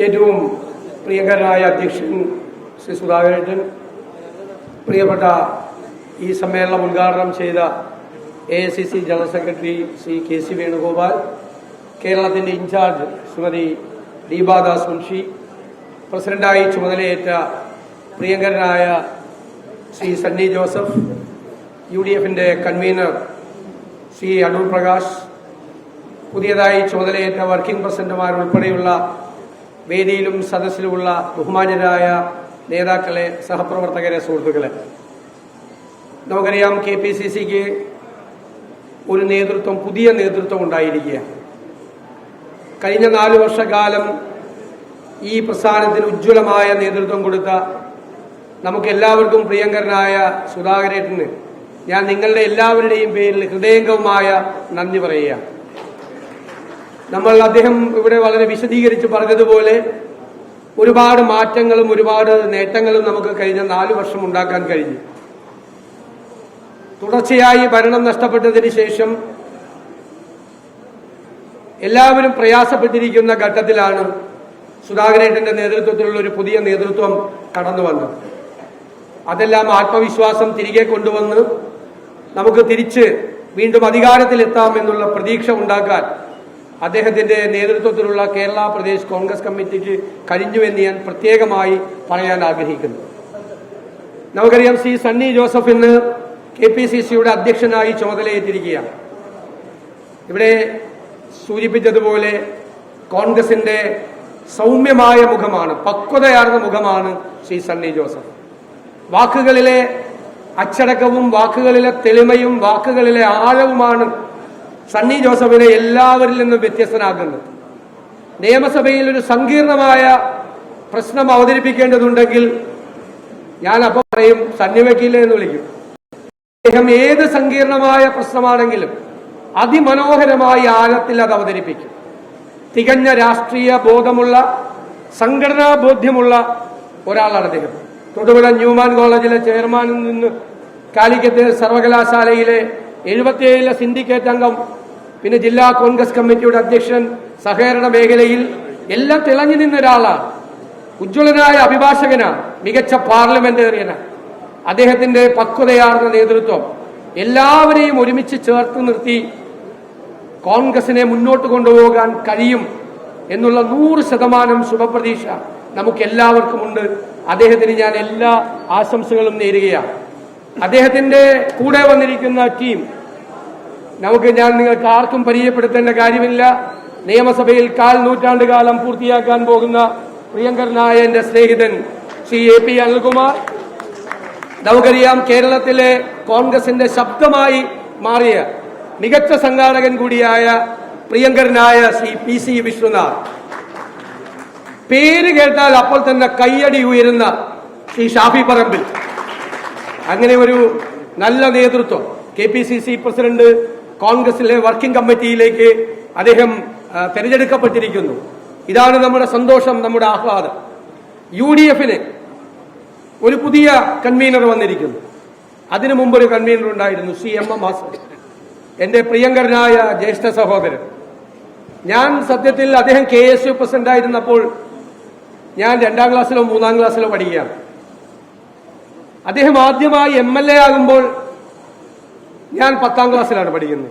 ഏറ്റവും പ്രിയങ്കരനായ അധ്യക്ഷൻ ശ്രീ സുധാകരേട്ടൻ പ്രിയപ്പെട്ട ഈ സമ്മേളനം ഉദ്ഘാടനം ചെയ്ത A I C C general secretary Shri K C Venugopal കേരളത്തിന്റെ ഇൻചാർജ് ശ്രീമതി ദീപാദാസ് മുൻഷി പ്രസിഡന്റായി ചുമതലയേറ്റ പ്രിയങ്കരനായ ശ്രീ സണ്ണി ജോസഫ് യു ഡി എഫിന്റെ കൺവീനർ ശ്രീ അടൂർ പ്രകാശ് പുതിയതായി ചുമതലയേറ്റ വർക്കിംഗ് പ്രസിഡന്റുമാർ ഉൾപ്പെടെയുള്ള വേദിയിലും സദസ്സിലുമുള്ള ബഹുമാന്യരായ നേതാക്കളെ സഹപ്രവർത്തകരെ സുഹൃത്തുക്കളെ. നമുക്കറിയാം കെ പി സി സിക്ക് ഒരു നേതൃത്വം പുതിയ നേതൃത്വം ഉണ്ടായിരിക്കുക കഴിഞ്ഞ നാലു വർഷക്കാലം ഈ പ്രസ്ഥാനത്തിന് ഉജ്ജ്വലമായ നേതൃത്വം കൊടുത്ത നമുക്ക് എല്ലാവർക്കും പ്രിയങ്കരനായ സുധാകരേട്ടന് ഞാൻ നിങ്ങളുടെ എല്ലാവരുടെയും പേരിൽ ഹൃദയംഗവുമായ നന്ദി പറയുക നമ്മൾ അദ്ദേഹം ഇവിടെ വളരെ വിശദീകരിച്ച് പറഞ്ഞതുപോലെ ഒരുപാട് മാറ്റങ്ങളും ഒരുപാട് നേട്ടങ്ങളും നമുക്ക് കഴിഞ്ഞ നാലു വർഷം ഉണ്ടാക്കാൻ കഴിഞ്ഞു. തുടർച്ചയായി ഭരണം നഷ്ടപ്പെട്ടതിന് ശേഷം എല്ലാവരും പ്രയാസപ്പെട്ടിരിക്കുന്ന ഘട്ടത്തിലാണ് സുധാകരേട്ടന്റെ നേതൃത്വത്തിലുള്ള ഒരു പുതിയ നേതൃത്വം കടന്നു വന്നത്. അതെല്ലാം ആത്മവിശ്വാസം തിരികെ കൊണ്ടുവന്ന് നമുക്ക് തിരിച്ച് വീണ്ടും അധികാരത്തിലെത്താം എന്നുള്ള പ്രതീക്ഷ ഉണ്ടാക്കാൻ അദ്ദേഹത്തിന്റെ നേതൃത്വത്തിലുള്ള കേരള പ്രദേശ് കോൺഗ്രസ് കമ്മിറ്റിക്ക് കഴിഞ്ഞുവെന്ന് ഞാൻ പ്രത്യേകമായി പറയാൻ ആഗ്രഹിക്കുന്നു. നമുക്കറിയാം സി സണ്ണി ജോസഫ് ഇന്ന് കെ പി സി സിയുടെ അധ്യക്ഷനായി ചുമതലയേറ്റിരിക്കുകയാണ്. ഇവിടെ സൂചിപ്പിച്ചതുപോലെ കോൺഗ്രസിന്റെ സൗമ്യമായ മുഖമാണ് പക്വതയാർന്ന മുഖമാണ് ശ്രീ സണ്ണി ജോസഫ്. വാക്കുകളിലെ അച്ചടക്കവും വാക്കുകളിലെ തെളിമയും വാക്കുകളിലെ ആഴവുമാണ് സണ്ണി ജോസഫിനെ എല്ലാവരിൽ നിന്നും വ്യത്യസ്തനാക്കുന്നത് നിയമസഭയിൽ ഒരു സങ്കീർണമായ പ്രശ്നം അവതരിപ്പിക്കേണ്ടതുണ്ടെങ്കിൽ ഞാൻ അപ്പം പറയും സണ്ണി വക്കീലെ എന്ന് വിളിക്കും. അദ്ദേഹം ഏത് സങ്കീർണമായ പ്രശ്നമാണെങ്കിലും അതിമനോഹരമായി ആഴത്തിൽ അത് അവതരിപ്പിക്കും. തികഞ്ഞ രാഷ്ട്രീയ ബോധമുള്ള സംഘടനാ ബോധ്യമുള്ള ഒരാളാണ് അദ്ദേഹം. തൊടുപുഴ ന്യൂമാൻ കോളേജിലെ ചെയർമാനിൽ നിന്ന് കാലിക്കറ്റ് സർവകലാശാലയിലെ എഴുപത്തിയേഴിലെ സിൻഡിക്കേറ്റ് അംഗം പിന്നെ ജില്ലാ കോൺഗ്രസ് കമ്മിറ്റിയുടെ അധ്യക്ഷൻ സഹകരണ മേഖലയിൽ എല്ലാം തിളങ്ങി നിന്ന ഒരാളാണ് ഉജ്ജ്വലനായ അഭിഭാഷകനാണ് മികച്ച പാർലമെന്റേറിയനാണ് അദ്ദേഹത്തിന്റെ പക്വതയാർന്ന നേതൃത്വം എല്ലാവരെയും ഒരുമിച്ച് ചേർത്ത് നിർത്തി കോൺഗ്രസിനെ മുന്നോട്ട് കൊണ്ടുപോകാൻ കഴിയും എന്നുള്ള നൂറ് ശതമാനം ശുഭപ്രതീക്ഷ നമുക്ക് എല്ലാവർക്കുമുണ്ട് അദ്ദേഹത്തിന് ഞാൻ എല്ലാ ആശംസകളും നേരുകയാണ്. അദ്ദേഹത്തിന്റെ കൂടെ വന്നിരിക്കുന്ന ടീം നമുക്ക് ഞാൻ നിങ്ങൾക്ക് ആർക്കും പരിചയപ്പെടുത്തേണ്ട കാര്യമില്ല. നിയമസഭയിൽ കാൽ നൂറ്റാണ്ട് കാലം പൂർത്തിയാക്കാൻ പോകുന്ന പ്രിയങ്കരനായ എന്റെ സ്നേഹിതൻ ശ്രീ എ പി അനിൽകുമാർ. നമുക്കറിയാം കേരളത്തിലെ കോൺഗ്രസിന്റെ ശബ്ദമായി മാറിയ മികച്ച സംഘാടകൻ കൂടിയായ പ്രിയങ്കരനായ ശ്രീ പി സി വിശ്വനാഥ്. പേര് കേട്ടാൽ അപ്പോൾ തന്നെ കൈയടി ഉയരുന്ന ശ്രീ ഷാഫി പറമ്പിൽ. അങ്ങനെ ഒരു നല്ല നേതൃത്വം. K P C C president കോൺഗ്രസിലെ വർക്കിംഗ് കമ്മിറ്റിയിലേക്ക് അദ്ദേഹം തെരഞ്ഞെടുക്കപ്പെട്ടിരിക്കുന്നു. ഇതാണ് നമ്മുടെ സന്തോഷം നമ്മുടെ ആഹ്ലാദം. യു ഡി എഫിന് ഒരു പുതിയ കൺവീനർ വന്നിരിക്കുന്നു. അതിനു മുമ്പ് ഒരു കൺവീനർ ഉണ്ടായിരുന്നു സി എം എം ഹാസൻ. എന്റെ പ്രിയങ്കരനായ ജ്യേഷ്ഠ സഹോദരൻ. ഞാൻ സത്യത്തിൽ അദ്ദേഹം കെ എസ് യു പ്രസിഡന്റ് ആയിരുന്നപ്പോൾ ഞാൻ രണ്ടാം ക്ലാസ്സിലോ മൂന്നാം ക്ലാസ്സിലോ പഠിക്കുകയാണ്. അദ്ദേഹം ആദ്യമായി എം എൽ എ ആകുമ്പോൾ ഞാൻ പത്താം ക്ലാസ്സിലാണ് പഠിക്കുന്നത്.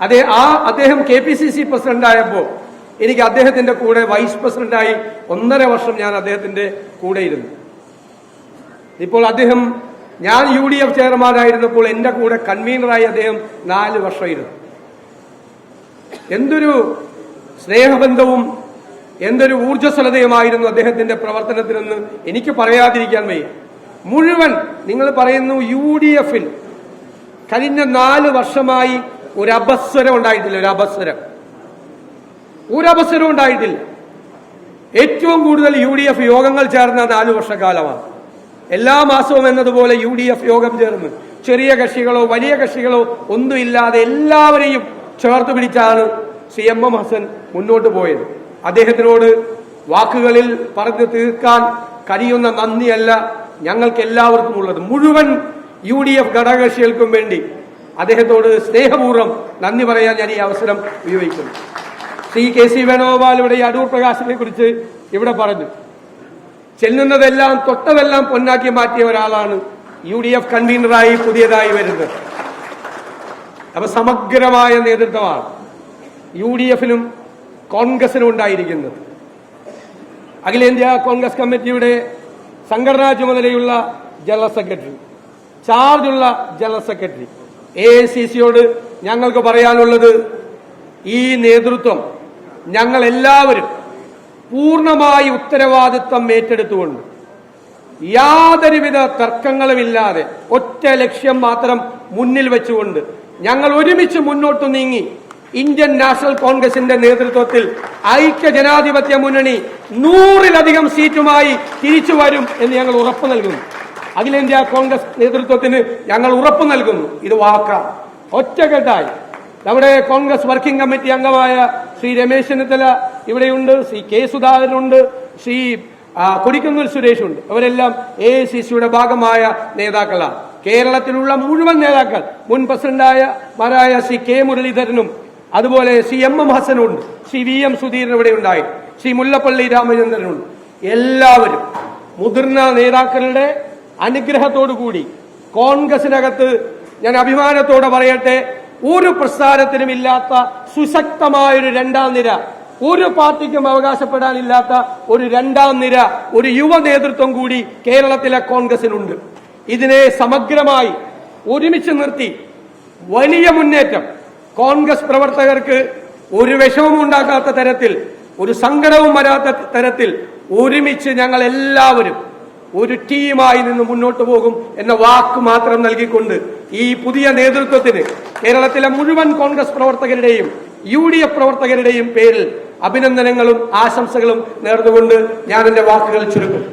അതേ ആ അദ്ദേഹം K P C C president ആയപ്പോൾ എനിക്ക് അദ്ദേഹത്തിന്റെ കൂടെ വൈസ് പ്രസിഡന്റായി ഒന്നര വർഷം ഞാൻ അദ്ദേഹത്തിന്റെ കൂടെ ഇരുന്നു. ഇപ്പോൾ അദ്ദേഹം ഞാൻ യു ഡി എഫ് ചെയർമാനായിരുന്നപ്പോൾ എന്റെ കൂടെ കൺവീനറായി അദ്ദേഹം നാല് വർഷം ഇരുന്നു. എന്തൊരു സ്നേഹബന്ധവും എന്തൊരു ഊർജസ്വലതയുമായിരുന്നു അദ്ദേഹത്തിന്റെ പ്രവർത്തനത്തിനെന്ന് എനിക്ക് പറയാതിരിക്കാൻ വയ്യ. മുഴുവൻ നിങ്ങൾ പറയുന്നു യു ഡി എഫിൽ കഴിഞ്ഞ നാല് വർഷമായി ഒരു അപസ്വരം ഉണ്ടായിട്ടില്ല ഒരു അപസ്വരം. ഒരു അപസ്വരം ഉണ്ടായിട്ടില്ല. ഏറ്റവും കൂടുതൽ യു ഡി എഫ് യോഗങ്ങൾ ചേർന്ന നാലു വർഷക്കാലമാണ്. എല്ലാ മാസവും എന്നതുപോലെ യു ഡി എഫ് യോഗം ചേർന്ന് ചെറിയ കക്ഷികളോ വലിയ കക്ഷികളോ ഒന്നുമില്ലാതെ എല്ലാവരെയും ചേർത്ത് പിടിച്ചാണ് സി എം എം ഹസൻ മുന്നോട്ട് പോയത്. അദ്ദേഹത്തിനോട് വാക്കുകളിൽ പറഞ്ഞു തീർക്കാൻ കഴിയുന്ന നന്ദിയല്ല ഞങ്ങൾക്ക് എല്ലാവർക്കും ഉള്ളത് മുഴുവൻ യു ഡി എഫ് ഘടകകക്ഷികൾക്കും വേണ്ടി അദ്ദേഹത്തോട് സ്നേഹപൂർവം നന്ദി പറയാൻ ഞാൻ ഈ അവസരം ഉപയോഗിക്കുന്നു. ശ്രീ കെ സി വേണുഗോപാൽ ഇവിടെ ഈ അടൂർ പ്രകാശിനെ കുറിച്ച് ഇവിടെ പറഞ്ഞു. ചെല്ലുന്നതെല്ലാം തൊട്ടതെല്ലാം പൊന്നാക്കി മാറ്റിയ ഒരാളാണ് യു ഡി എഫ് കൺവീനറായി പുതിയതായി വരുന്നത്. അപ്പൊ സമഗ്രമായ നേതൃത്വമാണ് യു ഡി എഫിനും കോൺഗ്രസിനും ഉണ്ടായിരിക്കുന്നത്. അഖിലേന്ത്യാ കോൺഗ്രസ് കമ്മിറ്റിയുടെ സംഘടനാ ചുമതലയുള്ള ജനറൽ സെക്രട്ടറി. ചാർജുള്ള general secretary. A I C സിയോട് ഞങ്ങൾക്ക് പറയാനുള്ളത് ഈ നേതൃത്വം ഞങ്ങൾ എല്ലാവരും പൂർണമായി ഉത്തരവാദിത്വം ഏറ്റെടുത്തുകൊണ്ട് യാതൊരുവിധ തർക്കങ്ങളുമില്ലാതെ ഒറ്റ ലക്ഷ്യം മാത്രം മുന്നിൽ വെച്ചുകൊണ്ട് ഞങ്ങൾ ഒരുമിച്ച് മുന്നോട്ട് നീങ്ങി ഇന്ത്യൻ നാഷണൽ കോൺഗ്രസിന്റെ നേതൃത്വത്തിൽ ഐക്യ ജനാധിപത്യ മുന്നണി നൂറിലധികം സീറ്റുമായി തിരിച്ചു വരും എന്ന് ഞങ്ങൾ ഉറപ്പു നൽകുന്നു. അഖിലേന്ത്യാ കോൺഗ്രസ് നേതൃത്വത്തിന് ഞങ്ങൾ ഉറപ്പു നൽകുന്നു. ഇത് വാക്കാണ് ഒറ്റക്കെട്ടായി. നമ്മുടെ കോൺഗ്രസ് വർക്കിംഗ് കമ്മിറ്റി അംഗമായ ശ്രീ രമേശ് ചെന്നിത്തല ഇവിടെയുണ്ട് ശ്രീ കെ സുധാകരനുണ്ട് ശ്രീ കൊടിക്കുന്നിൽ സുരേഷ് ഉണ്ട് അവരെല്ലാം എ സി സിയുടെ ഭാഗമായ നേതാക്കളാണ്. കേരളത്തിലുള്ള മുഴുവൻ നേതാക്കൾ മുൻ പ്രസിഡന്റായ മാരായ ശ്രീ കെ മുരളീധരനും അതുപോലെ സി എം എം ഹസനുണ്ട് ശ്രീ വി എം സുധീരൻ ഇവിടെ ഉണ്ടായി ശ്രീ മുല്ലപ്പള്ളി രാമചന്ദ്രനുണ്ട്. എല്ലാവരും മുതിർന്ന നേതാക്കളുടെ അനുഗ്രഹത്തോടു കൂടി കോൺഗ്രസിനകത്ത് ഞാൻ അഭിമാനത്തോടെ പറയട്ടെ ഒരു പ്രസ്ഥാനത്തിനും ഇല്ലാത്ത സുശക്തമായൊരു രണ്ടാം നിര ഒരു പാർട്ടിക്കും അവകാശപ്പെടാനില്ലാത്ത ഒരു രണ്ടാം നിര ഒരു യുവ നേതൃത്വം കൂടി കേരളത്തിലെ കോൺഗ്രസിനുണ്ട്. ഇതിനെ സമഗ്രമായി ഒരുമിച്ച് നിർത്തി വലിയ മുന്നേറ്റം. കോൺഗ്രസ് പ്രവർത്തകർക്ക് ഒരു വിഷമവും ഉണ്ടാക്കാത്ത തരത്തിൽ ഒരു സങ്കടവും വരാത്ത തരത്തിൽ ഒരുമിച്ച് ഞങ്ങൾ എല്ലാവരും ഒരു ടീമായി നിന്ന് മുന്നോട്ട് പോകും എന്ന വാക്ക് മാത്രം നൽകിക്കൊണ്ട് ഈ പുതിയ നേതൃത്വത്തിന് കേരളത്തിലെ മുഴുവൻ കോൺഗ്രസ് പ്രവർത്തകരുടെയും യു ഡി എഫ് പ്രവർത്തകരുടെയും പേരിൽ അഭിനന്ദനങ്ങളും ആശംസകളും നേർന്നുകൊണ്ട് ഞാൻ എന്റെ വാക്കുകൾ ചുരുക്കും.